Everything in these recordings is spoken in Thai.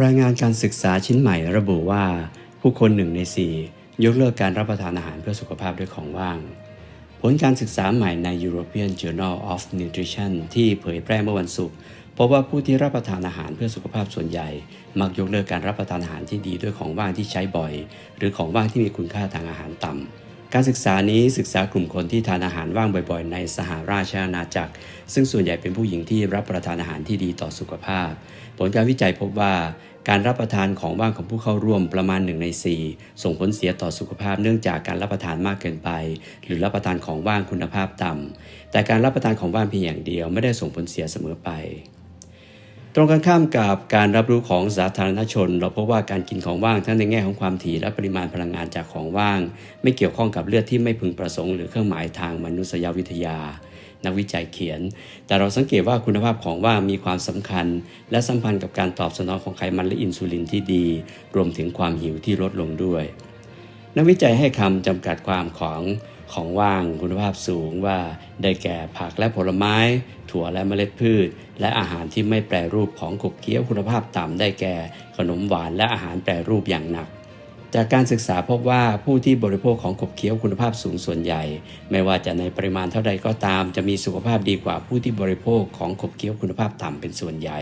รายงานการศึกษาชิ้นใหม่ระบุว่า ผู้คนหนึ่งในสี่ยกเลิกการรับประทานอาหารเพื่อสุขภาพด้วยของว่าง ผลการศึกษาใหม่ใน European Journal of Nutrition ที่เผยแพร่เมื่อวันศุกร์พบว่าผู้ที่รับประทานอาหารเพื่อสุขภาพส่วนใหญ่ มักยกเลิกการรับประทานอาหารที่ดีด้วยของว่างที่ใช้บ่อย หรือของว่างที่มีคุณค่าทางอาหารต่ำ การศึกษานี้ศึกษากลุ่มคนที่ทานอาหารว่างบ่อยๆ ในสหราชอาณาจักร ซึ่งส่วนใหญ่เป็นผู้หญิงที่รับประทานอาหารที่ดีต่อสุขภาพ ผลการวิจัยพบว่าการรับประทานของว่างของผู้เข้าร่วมประมาณหนึ่งใน4 ส่งผลเสียต่อสุขภาพเนื่องจากการรับประทานมากเกินไป หรือรับประทานของว่างคุณภาพต่ำแต่การรับประทานของว่างเพียงอย่างเดียวไม่ได้ส่งผลเสียเสมอไป ตรงกันข้ามกับการรับรู้ของสาธารณชน เราพบว่าการกินของว่างทั้งในแง่ของความถี่และปริมาณพลังงานจากของว่าง ไม่เกี่ยวข้องกับเลือดที่ไม่พึงประสงค์ หรือเครื่องหมายทางมนุษยวิทยา นักวิจัยเขียน แต่เราสังเกตว่าคุณภาพของว่างมีความสำคัญ และสัมพันธ์กับการตอบสนองของไขมันและอินซูลินที่ดี รวมถึงความหิวที่ลดลงด้วย นักวิจัยให้คำจำกัดความของของว่างคุณภาพสูงว่าได้แก่ผักและผลไม้ ถั่วและเมล็ดพืช และอาหารที่ไม่แปรรูปของขบเคี้ยวคุณภาพต่ำได้แก่ ขนมหวานและอาหารแปรรูปอย่างหนัก จากการศึกษาพบว่าผู้ที่บริโภคของขบเคี้ยวคุณภาพสูงส่วนใหญ่ ไม่ว่าจะในปริมาณเท่าใดก็ตาม จะมีสุขภาพดีกว่าผู้ที่บริโภคของขบเคี้ยวคุณภาพต่ำเป็นส่วนใหญ่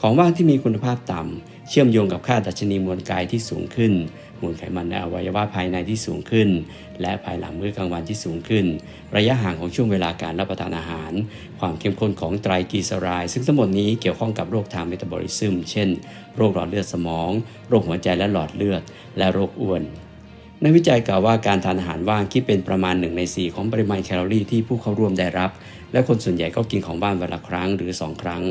ของว่างที่มีคุณภาพต่ำเชื่อมโยงกับค่าดัชนีมวลกายที่สูงขึ้น มวลไขมันในอวัยวะภายในที่สูงขึ้น และภายหลังมื้อกลางวันที่สูงขึ้น ระยะห่างของช่วงเวลาการรับประทานอาหาร ความเข้มข้นของไตรกลีเซอไรด์ซึ่งทั้งหมดนี้เกี่ยวข้องกับโรคทางเมตาบอลิซึม เช่น โรคหลอดเลือดสมอง โรคหัวใจและหลอดเลือด และโรคอ้วนนักวิจัยกล่าวว่าการทานอาหารว่างคิดเป็นประมาณ1ใน4 ของปริมาณแคลอรี่ที่ผู้เข้าร่วมได้รับ และคนส่วนใหญ่ก็กินของว่างวันละครั้งหรือ 2 ครั้ง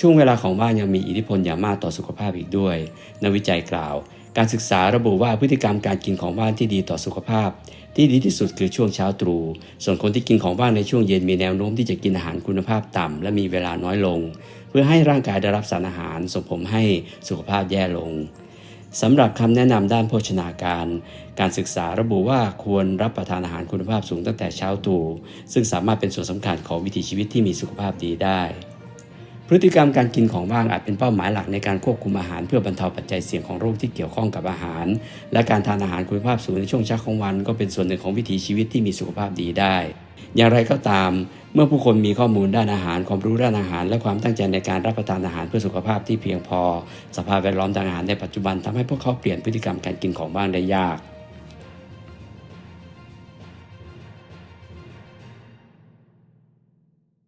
ช่วงเวลาของว่างยังมีอิทธิพลอย่างมากต่อสุขภาพอีกด้วยนักวิจัยกล่าว การศึกษาระบุว่าพฤติกรรมการกินของว่างที่ดีต่อสุขภาพ ที่ดีที่สุดคือช่วงเช้าตรู่ส่วนคนที่กินของว่างในช่วงเย็นมีแนวโน้มที่จะกินอาหารคุณภาพต่ำและมีเวลาน้อยลง เพื่อให้ร่างกายได้รับสารอาหารส่งผลให้สุขภาพแย่ลงสำหรับคำแนะนำด้านโภชนาการ การศึกษาระบุว่าควรรับประทานอาหารคุณภาพสูงตั้งแต่เช้าตรู่ซึ่งสามารถเป็นส่วนสำคัญของวิถีชีวิตที่มีสุขภาพดีได้ พฤติกรรมการกินของว่างอาจเป็นเป้าหมายหลักในการควบคุมอาหารเพื่อบรรเทาปัจจัยเสี่ยงของโรคที่เกี่ยวข้องกับอาหาร และการทานอาหารคุณภาพสูงในช่วงเช้าของวัน ก็เป็นส่วนหนึ่งของวิถีชีวิตที่มีสุขภาพดีได้ อย่างไรก็ตาม เมื่อผู้คนมีข้อมูลด้านอาหาร ความรู้ด้านอาหาร และความตั้งใจในการรับประทานอาหารเพื่อสุขภาพที่เพียงพอ สภาพแวดล้อมทางอาหารในปัจจุบันทำให้พวกเขาเปลี่ยนพฤติกรรมการกินของว่างได้ยาก